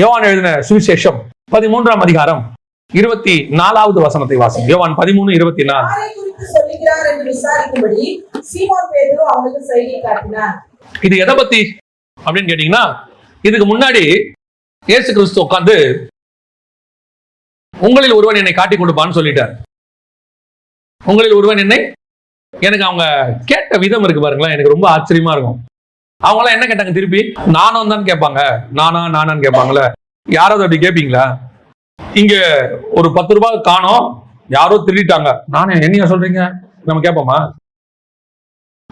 யோவான் எழுதின சுவிசேஷம் பதிமூன்றாம் அதிகாரம் இருபத்தி நாலாவது வசனத்தை வாசி யோவான் பதிமூணு இருபத்தி நாலு. இது எதை பத்தி அப்படின்னு கேட்டீங்கன்னா இதுக்கு முன்னாடி இயேசு கிறிஸ்து உட்கார்ந்து உங்களில் ஒருவன் என்னை காட்டி கொடுப்பான்னு சொல்லிட்டார். உங்களில் ஒருவன் என்னை எனக்கு அவங்க கேட்ட விதம் இருக்கு பாருங்களேன் எனக்கு ரொம்ப ஆச்சரியமா இருக்கும். அவங்களாம் என்ன கேட்டாங்க திருப்பி? நானும் தான் கேட்பாங்க. நானா நானான்னு கேட்பாங்களே யாராவது அப்படி கேட்பீங்களா இங்க ஒரு பத்து ரூபாய் காணோம். யாரோ திருடிட்டாங்க. நானே என்னையா சொல்றீங்க? நம்ம கேட்போமா?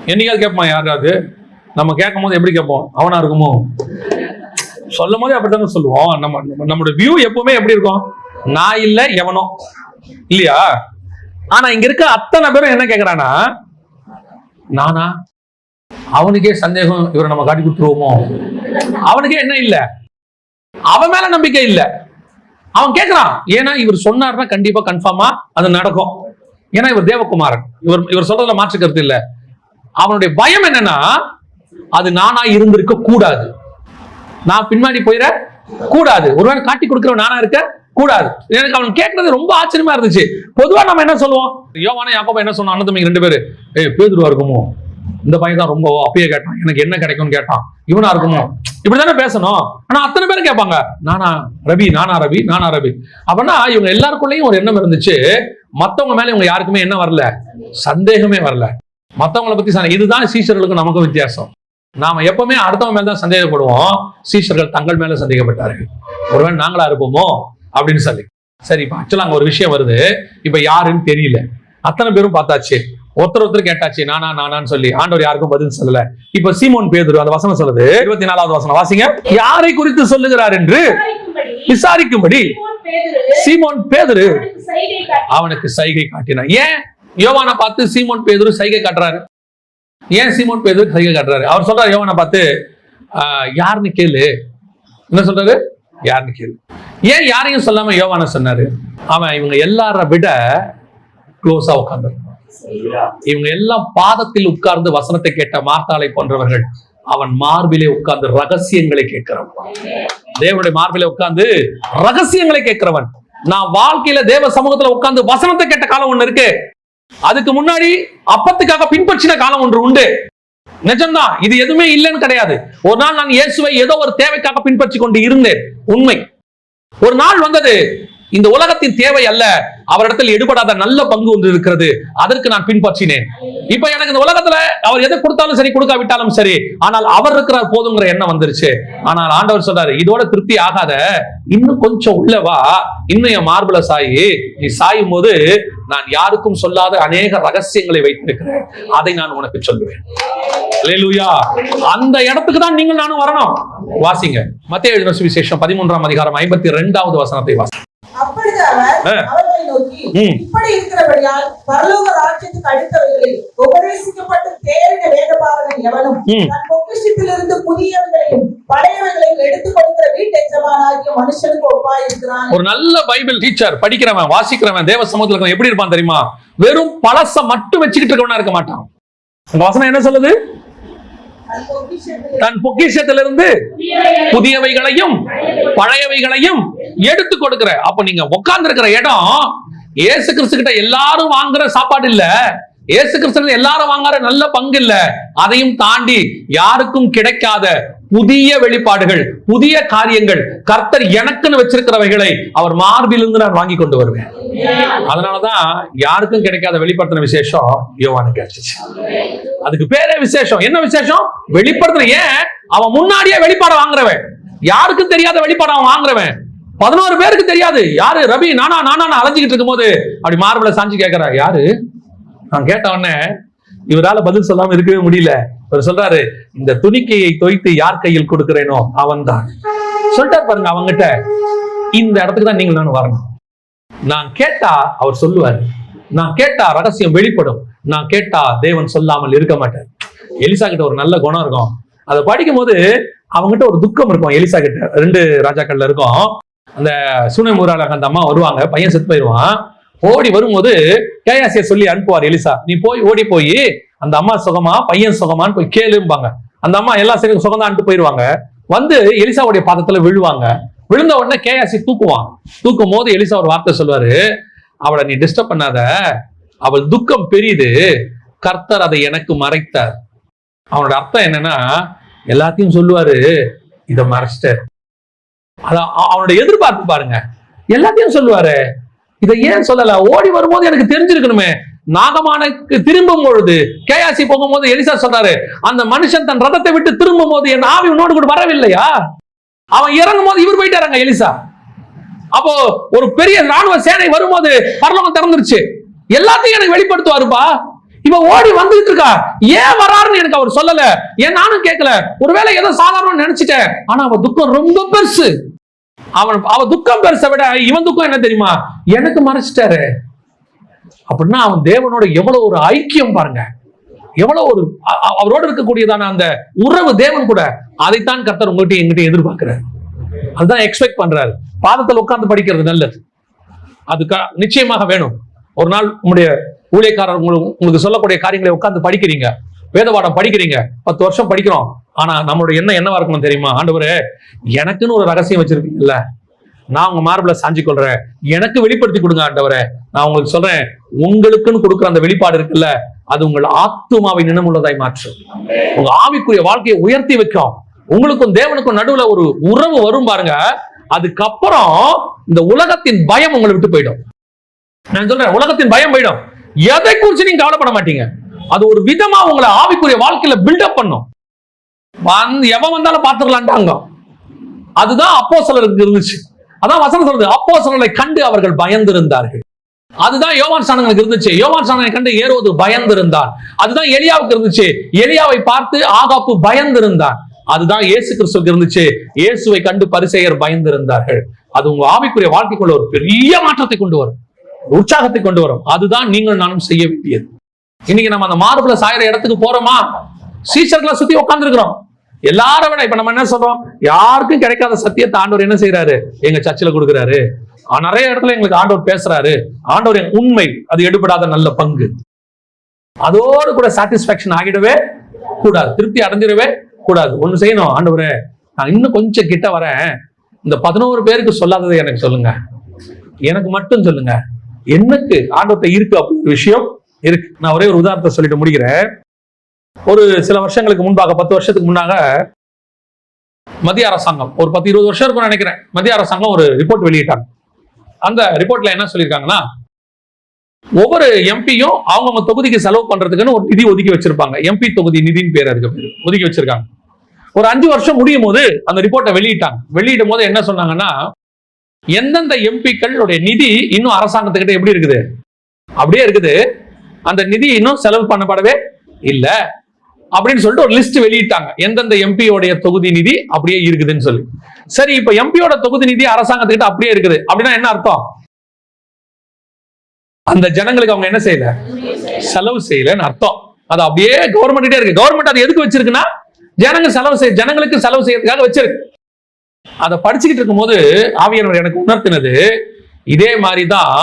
என்னைக்காவது கேட்போமா யாராவது? நம்ம கேட்கும் போது எப்படி கேட்போம்? அவனா இருக்குமோ? சொல்லும் போதே அப்படித்தானே சொல்லுவோம். நம்ம நம்ம- நம்மளோட வியூ எப்பவுமே எப்படி இருக்கும்? நான் இல்ல எவனோ. இல்லையா? ஆனா இங்க இருக்க அத்தனை பேரும் என்ன கேக்குறானா நானா? அவனுக்கே சந்தேகம் இவரை நம்ம காட்டி கொடுத்துருவோமோ? அவனுக்கே என்ன இல்ல? அவன் மேல நம்பிக்கை இல்லை. அவன் கேக்குறான். ஏன்னா இவர் சொன்னார்னா கண்டிப்பா கன்ஃபார்மா அது நடக்கும். ஏன்னா இவர் தேவகுமாரன். இவர் இவர் சொல்றதுல மாற்று கருத்து இல்ல. அவனுடைய பயம் என்னன்னா அது நானா இருந்திருக்க கூடாது. நான் பின்னாடி போயிட கூடாது. ஒருவேளை காட்டி கொடுக்கிறவன் நானா இருக்க கூடாது. எனக்கு அவன் கேட்கறது ரொம்ப ஆச்சரியமா இருந்துச்சு. பொதுவா நம்ம என்ன சொல்லுவோம்? யோவான யாக்கோபா என்ன சொன்னோம் அண்ணன் ரெண்டு பேரு ஏய் பேதுருவா இருக்குமோ? இந்த பையன் தான் ரொம்ப அப்பயே கேட்டான். எனக்கு என்ன கிடைக்கும்னு கேட்டான். இவனா இருக்கணும். இப்படிதானே பேசணும்? ஆனா அத்தனை பேரும் கேட்பாங்க நானா ரவி நானா ரவி நானா ரவி. அப்படின்னா இவங்க எல்லாருக்குள்ளேயும் ஒரு எண்ணம் இருந்துச்சு. மத்தவங்க மேல இவங்க யாருக்குமே என்ன வரல. சந்தேகமே வரல. மத்தவங்களை பத்தி இதுதான் சீசர்களுக்கும் நமக்கும் வித்தியாசம். நாம எப்பவுமே அடுத்தவங்க மேல தான் சந்தேகப்படுவோம். சீசர்கள் தங்கள் மேல சந்தேகப்பட்டார்கள். ஒருவேளை நாங்களா இருப்போமோ? அப்படின்னு சொல்லி. சரி இப்ப ஆக்சுவலா அங்க ஒரு விஷயம் வருது. இப்ப யாருன்னு தெரியல. அத்தனை பேரும் பார்த்தாச்சு. ஒருத்தர் ஒருத்தர் கேட்டாச்சு நானா நானான்னு சொல்லி. ஆண்டவர் யாருக்கும் பதில் சொல்லல. இப்ப சீமோன் பேதுரு அந்த வசனம் சொல்லுது. இருபத்தி நாலாவது வசனம். வாசிங்க. யாரை குறித்து சொல்லுகிறார் என்று விசாரிக்கும்படி சீமோன் பேதுரு அவனுக்கு சைகை காட்டினான் ஏன்? யோவானை பார்த்து சீமோன் பேதுரு சைகை காட்டுறாரு. ஏன் சீமோன் பேதுரு சைகை காட்டுறாரு? அவர் சொல்றாரு யோவானை பார்த்து "ஆஹ், யாருன்னு கேளு. என்ன சொல்றாரு? யாருன்னு கேளு. ஏன் யாரையும் சொல்லாம யோவானை சொன்னாரு? அவன் இவங்க எல்லார விட க்ளோஸா உட்கார்ந்து இவங்க எல்லாம் பாதத்தில் உட்கார்ந்து வசனத்தை கேட்ட மார்த்தாளை போன்றவர்கள் அவன் மார்பிலே உட்கார்ந்து ரகசியங்களை கேட்கிறவன். தேவனுடைய மார்பிலே உட்கார்ந்து ரகசியங்களை கேட்கிறவன். நான் வாழ்க்கையில தேவ சமூகத்துல உட்கார்ந்து வசனத்தை கேட்ட காலம் ஒண்ணு இருக்கு. அதுக்கு முன்னாடி அப்பத்துக்காக பின்பற்றின காலம் ஒன்று உண்டு. நிஜம்தான் இது எதுவுமே இல்லைன்னு கிடையாது. ஒரு நாள் நான் இயேசுவை ஏதோ ஒரு தேவைக்காக பின்பற்றி கொண்டு இருந்தேன். உண்மை. ஒரு நாள் வந்தது இந்த உலகத்தின் தேவை அல்ல. அவரிடத்தில் எடுபடாத நல்ல பங்கு ஒன்று இருக்கிறது. அதற்கு நான் பின்பற்றினேன். இப்ப எனக்கு இந்த உலகத்துல அவர் எதை கொடுத்தாலும் சரி கொடுக்காவிட்டாலும் சரி ஆனால் அவர் இருக்கிறார் போதுங்கிற எண்ணம் வந்துருச்சு. ஆனால் ஆண்டவர் சொல்றாரு இதோட திருப்தி ஆகாத இன்னும் கொஞ்சம் உள்ளவா இன்னும் என் மார்புல சாயி. நீ சாயும் போது நான் யாருக்கும் சொல்லாத அநேக ரகசியங்களை வைத்திருக்கிறேன். அதை நான் உனக்கு சொல்லுவேன். அந்த இடத்துக்கு தான் நீங்கள் நானும் வரணும். வாசிங்க. மத்திய எழுதின சுவிசேஷம் பதிமூன்றாம் அதிகாரம் ஐம்பத்தி ரெண்டாவது வசனத்தை வாசி அப்பொழுது அவர். அவர்களை நோக்கி. இப்படி இருக்கிறபடியால் பரலோக ராஜ்யத்துக்கு அடுத்தவைகளில் உபதேசிக்கப்பட்டு தேறின வேதபாரகன் எவனும். தன் பொக்கிஷத்திலிருந்து எடுத்துக் கொடுக்கிற மனுஷனுக்கு ஒப்பாயிருக்கிறான் ஒரு நல்ல பைபிள் டீச்சர் படிக்கிறவன் வாசிக்கிறவன் தேவ சமூகத்துல எப்படி இருப்பான் தெரியுமா வெறும் பழச மட்டும் வச்சுக்கிட்டு இருக்கவனா இருக்க மாட்டான் வசனம் என்ன சொல்லுது தன் பொக்கிஷத்திலிருந்து புதியவைகளையும் பழையவைகளையும் எடுத்து கொடுக்கிற. அப்ப நீங்க உட்கார்ந்து இருக்கிற இடம் இயேசு கிறிஸ்து கிட்ட எல்லாரும் வாங்குற சாப்பாடு இல்ல. ஏசு கிறிஸ்து எல்லாரும் வாங்குற நல்ல பங்கு இல்ல. அதையும் தாண்டி யாருக்கும் கிடைக்காத புதிய வெளிப்பாடுகள் புதிய காரியங்கள் கர்த்தர் எனக்குன்னு வச்சிருக்கிறவைகளை அவர் மார்பிலிருந்து நான் வாங்கி கொண்டு வருவேன். அதனாலதான் யாருக்கும் கிடைக்காத வெளிப்படுத்தின விசேஷம் யோவானுக்கு கிடைச்சிச்சு. அதுக்கு பேரே விசேஷம். என்ன விசேஷம்? வெளிப்படுத்தின. ஏன்? அவன் முன்னாடியே வெளிப்பாட வாங்குறவன். யாருக்கும் தெரியாத வெளிப்பாட அவன் வாங்குறவன். பதினோரு பேருக்கு தெரியாது. யாரு? ரவி நானா நானா நான் அலைஞ்சிக்கிட்டு இருக்கும்போது அப்படி மார்பிள சாஞ்சு கேட்கிறா யாரு? நான் கேட்ட உடனே இவரால பதில் சொல்லாம இருக்கவே முடியல. இவர் சொல்றாரு இந்த துணிக்கையை தொய்த்து யார் கையில் கொடுக்கிறேனோ அவன் தான் சொல்லிட்டார் பாருங்க அவங்கிட்ட இந்த இடத்துக்கு தான் நீங்கள் நான் வரணும். நான் கேட்டா அவர் சொல்லுவார் நான் கேட்டா ரகசியம் வெளிப்படும் நான் கேட்டா தேவன் சொல்லாமல் இருக்க மாட்டேன் எலிசா கிட்ட ஒரு நல்ல குணம் இருக்கும். அதை படிக்கும் போது அவங்ககிட்ட ஒரு துக்கம் இருக்கும் எலிசா கிட்ட. ரெண்டு ராஜாக்கள்ல இருக்கும். அந்த சுனை அந்த அம்மா வருவாங்க பையன் செத்து போயிடுவான். ஓடி வரும்போது கேயாசிய சொல்லி அனுப்புவார் எலிசா நீ போய் ஓடி போய் அந்த அம்மா சுகமா பையன் சுகமான்னு போய் கேளும்பாங்க. அந்த அம்மா எல்லா சரி சுகம் போயிடுவாங்க. வந்து எலிசாவுடைய பாதத்துல விழுவாங்க. விழுந்த உடனே கேஆசி தூக்குவான். தூக்கும் போது எலிசா ஒரு வார்த்தை சொல்வாரு அவளை நீ டிஸ்டர்ப் பண்ணாத. அவள் துக்கம் பெரியுது. கர்த்தர் அதை எனக்கு மறைத்தார். அவனோட அர்த்தம் என்னன்னா எல்லாத்தையும் சொல்லுவாரு. இதை மறைச்சிட்டார். அதான் அவனோட எதிர்பார்ப்பு பாருங்க. எல்லாத்தையும் சொல்லுவாரு. இதை ஏன் சொல்லல? ஓடி வரும்போது எனக்கு தெரிஞ்சிருக்கணுமே. நாகமானுக்கு திரும்பும் பொழுது கேஆசி போகும்போது எலிசா சொல்றாரு அந்த மனுஷன் தன் ரதத்தை விட்டு திரும்பும் போது என் ஆவி உன்னோடு கூட வரவில்லையா? அவன் இறங்கும் போது இவர் போயிட்டாருங்க எலிசா. அப்போ ஒரு பெரிய ராணுவ சேனை வரும்போது பரலோகம் திறந்துருச்சு. எல்லாத்தையும் எனக்கு வெளிப்படுத்துவாருப்பா. இவன் ஓடி வந்துட்டு இருக்கா. ஏன் வராருன்னு எனக்கு அவர் சொல்லல. ஏன் நானும் கேட்கல. ஒருவேளை ஏதோ சாதாரணம் நினைச்சிட்டேன். ஆனா அவன் துக்கம் ரொம்ப பெருசு. அவன் அவ துக்கம் பெருசை விட இவன் துக்கம் என்ன தெரியுமா? எனக்கு மறைச்சிட்டாரு. அப்படின்னா அவன் தேவனோட எவ்வளவு ஒரு ஐக்கியம் பாருங்க. எவ்வளவு ஒரு அவரோடு இருக்கக்கூடியதான அந்த உறவு தேவன் கூட அதைத்தான் கர்த்தர் உங்கள்கிட்ட எங்கிட்ட எதிர்பார்க்கிறார். அதுதான் எக்ஸ்பெக்ட் பண்றாரு. பாதத்தில் உட்கார்ந்து படிக்கிறது நல்லது. அது நிச்சயமாக வேணும். ஒரு நாள் உங்களுடைய ஊழியக்காரர் உங்களுக்கு உங்களுக்கு சொல்லக்கூடிய காரியங்களை உட்கார்ந்து படிக்கிறீங்க. வேதவாடம் படிக்கிறீங்க. பத்து வருஷம் படிக்கிறோம். ஆனா நம்மளுடைய எண்ணம் என்னவா இருக்கணும் தெரியுமா? ஆண்டவரே எனக்குன்னு ஒரு ரகசியம் வச்சிருக்கீங்கல்ல. நான் உங்க மார்பிள சாஞ்சி கொள்றேன். எனக்கு வெளிப்படுத்தி கொடுங்க ஆண்டவரே. நான் உங்களுக்கு சொல்றேன் உங்களுக்குன்னு கொடுக்குற அந்த வெளிப்பாடு இருக்குல்ல அது உங்கள் ஆத்துமாவை நினமுள்ளதாய் மாற்றும். உங்க ஆவிக்குரிய வாழ்க்கையை உயர்த்தி வைக்கும். உங்களுக்கும் தேவனுக்கும் நடுவுல ஒரு உறவு வரும் பாருங்க. அதுக்கப்புறம் இந்த உலகத்தின் பயம் உங்களை விட்டு போயிடும். நான் சொல்றேன் உலகத்தின் பயம் போயிடும். எதை குறிச்சு நீங்க கவலைப்பட மாட்டீங்க. அது ஒரு விதமா உங்களை ஆவிக்குரிய வாழ்க்கையில பில்டப் பண்ணும். வந்து எவன் வந்தாலும் பாத்துக்கலான்ட்டாங்க அதுதான் அப்போ சிலருக்கு இருந்துச்சு. அதான் வசனம் சொல்றது. அப்போ சொன்னதை கண்டு அவர்கள் பயந்திருந்தார்கள். அதுதான் யோவான் சாணங்களுக்கு இருந்துச்சு. யோவான் சாணனை கண்டு ஏறுவது பயந்திருந்தான். அதுதான் எலியாவுக்கு இருந்துச்சு. எலியாவை பார்த்து ஆகாப்பு பயந்திருந்தான். அதுதான் இயேசு கிறிஸ்துக்கு இருந்துச்சு. இயேசுவை கண்டு பரிசெயர் பயந்திருந்தார்கள். அது உங்க ஆவிக்குரிய வாழ்க்கைக்குள்ள ஒரு பெரிய மாற்றத்தை கொண்டு வரும். உற்சாகத்தை கொண்டு வரும். அதுதான் நீங்கள் நானும் செய்ய வேண்டியது. இன்னைக்கு நம்ம அந்த மார்புல சாயிற இடத்துக்கு போறோமா? சீசர்களை சுத்தி உட்கார்ந்துருக்கிறோம். எல்லாரும் விட இப்ப நம்ம என்ன சொல்றோம்? யாருக்கும் கிடைக்காத சத்தியத்தை ஆண்டவர் என்ன செய்யறாரு எங்க சர்ச்சில் கொடுக்குறாரு. நிறைய இடத்துல எங்களுக்கு ஆண்டவர் பேசுறாரு. ஆண்டவர் என் உண்மை அது எடுபடாத நல்ல பங்கு. அதோடு கூட சாட்டிஸ்பாக்சன் ஆகிடவே கூடாது. திருப்தி அடைஞ்சிடவே கூடாது. ஒண்ணு செய்யணும் ஆண்டவரே நான் இன்னும் கொஞ்சம் கிட்ட வரேன். இந்த பதினோரு பேருக்கு சொல்லாததை எனக்கு சொல்லுங்க. எனக்கு மட்டும் சொல்லுங்க. எனக்கு ஆண்டவத்தை இருக்கு அப்படி ஒரு விஷயம் இருக்கு. நான் ஒரே ஒரு உதாரணத்தை சொல்லிட்டு முடிக்கிறேன். ஒரு சில வருஷங்களுக்கு முன்பாக பத்து வருஷத்துக்கு முன்னாக மத்திய அரசாங்கம் ஒரு பத்து இருபது வருஷம் இருக்கும்னு நினைக்கிறேன். மத்திய அரசாங்கம் ஒரு ரிப்போர்ட் வெளியிட்டாங்க. அந்த ரிப்போர்ட்ல என்ன சொல்லியிருக்காங்கன்னா ஒவ்வொரு எம்பியும் அவங்கவுங்க தொகுதிக்கு செலவு பண்றதுக்குன்னு ஒரு நிதி ஒதுக்கி வச்சிருப்பாங்க. எம்பி தொகுதி நிதின்னு பேர் அதுக்கு ஒதுக்கி வச்சிருக்காங்க. ஒரு அஞ்சு வருஷம் முடியும் போது அந்த ரிப்போர்ட்டை வெளியிட்டாங்க. வெளியிடும் போது என்ன சொன்னாங்கன்னா எந்தெந்த எம்பிக்களுடைய நிதி இன்னும் அரசாங்கத்துக்கிட்ட எப்படி இருக்குது? அப்படியே இருக்குது. அந்த நிதி இன்னும் செலவு பண்ணப்படவே இல்லை. அப்படின்னு சொல்லிட்டு ஒரு லிஸ்ட் வெளியிட்டாங்க. எந்தெந்த எம்பியோடைய தொகுதி நிதி அப்படியே இருக்குதுன்னு சொல்லி. சரி இப்ப எம்பியோட தொகுதி நிதி அரசாங்கத்துக்கிட்ட அப்படியே இருக்குது. அப்படின்னா என்ன அர்த்தம்? அந்த ஜனங்களுக்கு அவங்க என்ன செய்யல? செலவு செய்யலன்னு அர்த்தம். அது அப்படியே கவர்மெண்ட் இருக்கு. கவர்மெண்ட் அது எதுக்கு வச்சிருக்குன்னா ஜனங்க செலவு செய்ய ஜனங்களுக்கு செலவு செய்யறதுக்காக வச்சிருக்கு. அதை படிச்சுக்கிட்டு இருக்கும்போது ஆவியானவர் எனக்கு உணர்த்தினது இதே மாதிரி தான்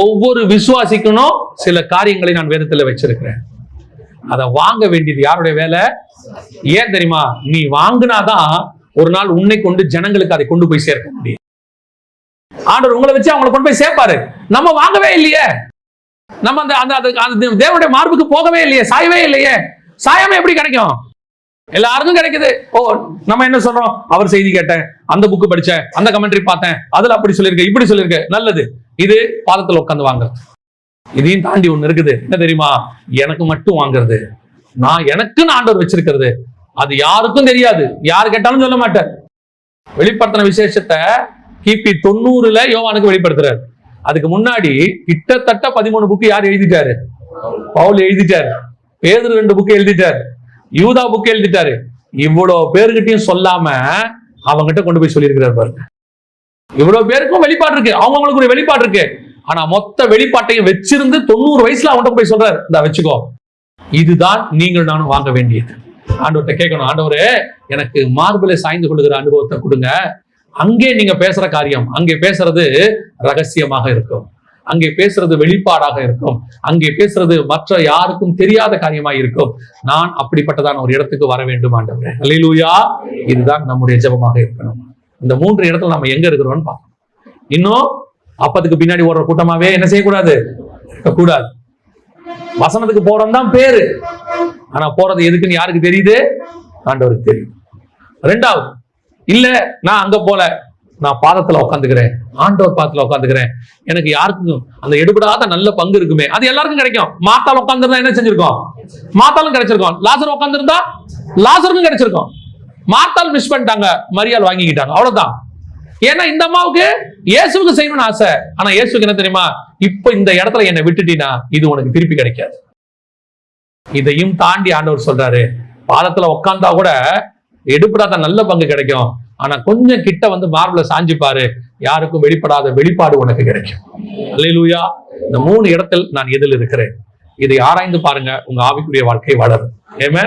ஒவ்வொரு விசுவாசிக்கணும் சில காரியங்களை நான் வேதத்துல வச்சிருக்கிறேன். அதை வாங்க வேண்டியது யாருடைய வேலை? ஏன் தெரியுமா? நீ வாங்கினாதான் ஒரு நாள் உன்னை கொண்டு ஜனங்களுக்கு அதை கொண்டு போய் சேர்க்க முடியும். ஆண்டவர் உங்களை வச்சு அவங்களை கொண்டு போய் சேர்ப்பாரு. நம்ம வாங்கவே இல்லையே. நம்ம அந்த அந்த அது- அந்த தேவனுடைய மார்புக்கு போகவே இல்லையே சாயவே இல்லையே. சாயாம எப்படி கிடைக்கும்? எல்லாருக்கும் கிடைக்குது. ஓ நம்ம என்ன சொல்றோம்? அவர் செய்தி கேட்டேன் அந்த புக்கு படிச்சேன் அந்த கமெண்ட்ரி பார்த்தேன் அதுல அப்படி சொல்லியிருக்கேன் இப்படி சொல்லியிருக்கேன் நல்லது. இது பாதத்துல உட்காந்து வாங்குறது. இதையும் தாண்டி ஒண்ணு இருக்குது. என்ன தெரியுமா? எனக்கு மட்டும் வாங்குறது. நான் எனக்குன்னு ஆண்டவர் வச்சிருக்கிறது. அது யாருக்கும் தெரியாது. யாரு கேட்டாலும் சொல்ல மாட்டார். வெளிப்படுத்தின விசேஷத்தை கிபி தொண்ணூறுல யோவானுக்கு வெளிப்படுத்துறாரு. அதுக்கு முன்னாடி கிட்டத்தட்ட பதிமூணு புக்கு யார் எழுதிட்டாரு? பவுல் எழுதிட்டாரு. பேதர் ரெண்டு புக்கு எழுதிட்டாரு. யூதா புக்கு எழுதிட்டாரு. இவ்வளவு பேருக்கிட்டையும் சொல்லாம அவங்ககிட்ட கொண்டு போய் சொல்லியிருக்கிறார் பாருங்க. இவ்வளவு பேருக்கும் வெளிப்பாடு இருக்கு. அவங்களுக்கு ஒரு வெளிப்பாடு இருக்கு. ஆனா மொத்த வெளிப்பாட்டையும் வச்சிருந்து தொண்ணூறு வயசுல அவன்கிட்ட போய் சொல்றாரு இந்த வச்சுக்கோ. இதுதான் நீங்கள் நானும் வாங்க வேண்டியது. ஆண்டவர்கிட்ட கேட்கணும் ஆண்டவரே எனக்கு மார்பிளை சாய்ந்து கொள்ளுகிற அனுபவத்தை கொடுங்க. அங்கே நீங்க பேசுற காரியம் அங்கே பேசுறது ரகசியமாக இருக்கும். அங்கே பேசுறது வெளிப்பாடாக இருக்கும். அங்கே பேசுறது மற்ற யாருக்கும் தெரியாத காரியமா இருக்கும். நான் அப்படிப்பட்டதான ஒரு இடத்துக்கு வர வேண்டும் ஆண்டவரே. அலையிலூயா இதுதான் நம்முடைய ஜெபமாக இருக்கணும். இந்த மூன்று இடத்துல நம்ம எங்க இருக்கிறோம்னு பார்க்கணும். இன்னும் அப்பத்துக்கு பின்னாடி ஓடுற கூட்டமாவே என்ன செய்யக்கூடாது? கூடாது வசனத்துக்கு போறோம் தான் பேரு. ஆனா போறது எதுக்குன்னு யாருக்கு தெரியுது? ஆண்டவருக்கு தெரியும். ரெண்டாவது இல்ல நான் அங்க போல. நான் பாதத்துல உட்காந்துக்கிறேன் ஆண்டவர் பாதத்துல உட்காந்துக்கிறேன் எனக்கு யாருக்கும் அந்த எடுபடாத நல்ல பங்கு இருக்குமே. அது எல்லாருக்கும் கிடைக்கும். மாத்தால் உட்காந்துருந்தா என்ன செஞ்சிருக்கோம்? மாத்தாலும் கிடைச்சிருக்கோம். லாசர் உட்காந்துருந்தா லாசருக்கும் கிடைச்சிருக்கோம். மாத்தால் மிஸ் பண்ணிட்டாங்க. மரியாள் வாங்கிக்கிட்டாங்க. அவ்வளவுதான். ஏன்னா இந்த அம்மாவுக்கு இயேசுவுக்கு செய்யணும்னு ஆசை. ஆனா இயேசுக்கு என்ன தெரியுமா? இப்ப இந்த இடத்துல என்னை விட்டுட்டீனா இது உனக்கு திருப்பி கிடைக்காது. இதையும் தாண்டி ஆண்டவர் சொல்றாரு. பாலத்துல உட்காந்தா கூட எடுப்படாத நல்ல பங்கு கிடைக்கும். ஆனா கொஞ்சம் கிட்ட வந்து மார்பிள சாஞ்சு பாரு. யாருக்கும் வெளிப்படாத வெளிப்பாடு உனக்கு கிடைக்கும். அல்லேலூயா இந்த மூணு இடத்தில் நான் எதில் இருக்கிறேன்? இதை ஆராய்ந்து பாருங்க. உங்க ஆவிக்குரிய வாழ்க்கை வளரும். ஏமே